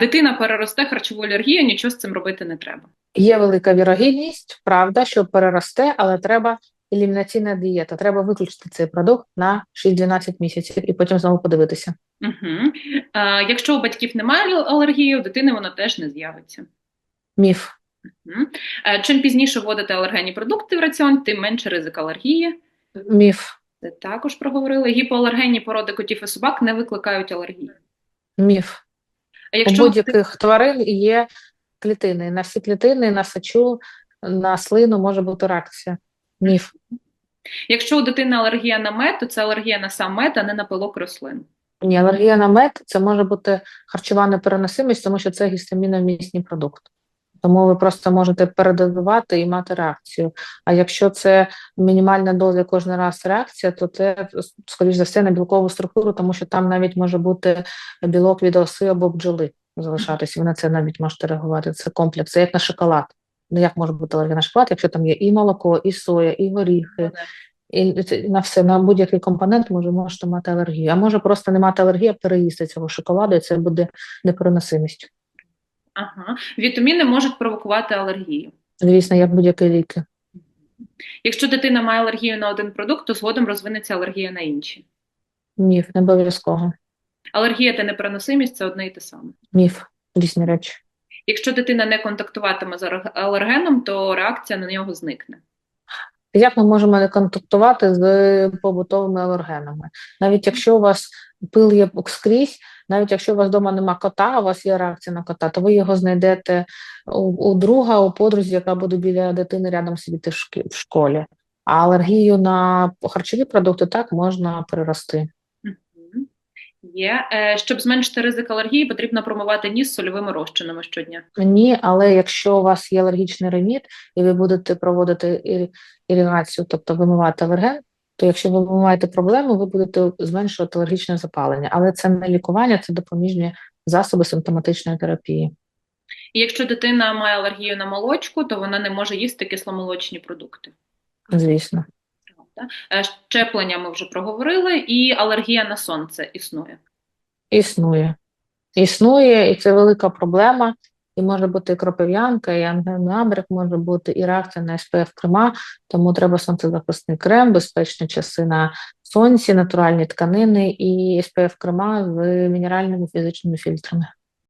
Дитина переросте харчову алергію, нічого з цим робити не треба. Є велика вірогідність, правда, що переросте, але треба елімінаційна дієта. Треба виключити цей продукт на 6-12 місяців і потім знову подивитися. Угу. Е, якщо у батьків немає алергії, у дитини вона теж не з'явиться. Міф. Угу. Е, чим пізніше вводити алергенні продукти в раціон, тим менше ризик алергії. Міф. Це також проговорили. Гіпоалергенні породи котів і собак не викликають алергії. Міф. А У будь-яких тварин є клітини. На всі клітини, на сачу, на слину може бути реакція. Міф. Якщо у дитини алергія на мед, то це алергія на сам мед, а не на пилок рослин. Ні, алергія на мед це може бути харчова непереносимість, тому що це гістаміновмісний продукт. Тому ви просто можете передозувати і мати реакцію. А якщо це мінімальна доза кожен раз реакція, то це, скоріш за все, на білкову структуру, тому що там навіть може бути білок від оси або бджоли залишатися. Ви на це навіть можете реагувати. Це комплекс, це як на шоколад. Ну як може бути алергія на шоколад, якщо там є і молоко, і соя, і горіхи, і на все, на будь-який компонент може можете мати алергію. А може просто не мати алергії, а переїсти цього шоколаду, і це буде непереносимість. Ага. Вітаміни можуть провокувати алергію. Звісно, як будь-які ліки. Якщо дитина має алергію на один продукт, то згодом розвинеться алергія на інші. Міф, не обов'язково. Алергія та непереносимість це одне і те саме. Міф, різні речі. Якщо дитина не контактуватиме з алерг- алергеном, то реакція на нього зникне. Як ми можемо не контактувати з побутовими алергенами? Навіть якщо у вас пил є скрізь, навіть якщо у вас вдома нема кота, у вас є реакція на кота, то ви його знайдете у, у друга, у подрузі, яка буде біля дитини рядом сидіти в школі. А алергію на харчові продукти так можна перерости. Є. Е, Щоб зменшити ризик алергії, потрібно промивати ніс сольовими розчинами щодня. Ні, але якщо у вас є алергічний реміт, і ви будете проводити ір- іригацію, тобто вимивати алерген, то якщо ви вимиваєте проблему, ви будете зменшувати алергічне запалення. Але це не лікування, це допоміжні засоби симптоматичної терапії. І якщо дитина має алергію на молочку, то вона не може їсти кисломолочні продукти. Звісно, Е, Щеплення ми вже проговорили, і алергія на сонце існує. існує. Існує, і це велика проблема. І може бути і кропив'янка, і набрик, може бути і реакція на СПФ крема, тому треба сонцезахисний крем, безпечні часи на сонці, натуральні тканини і СПФ крема з мінеральними фізичними фільтрами.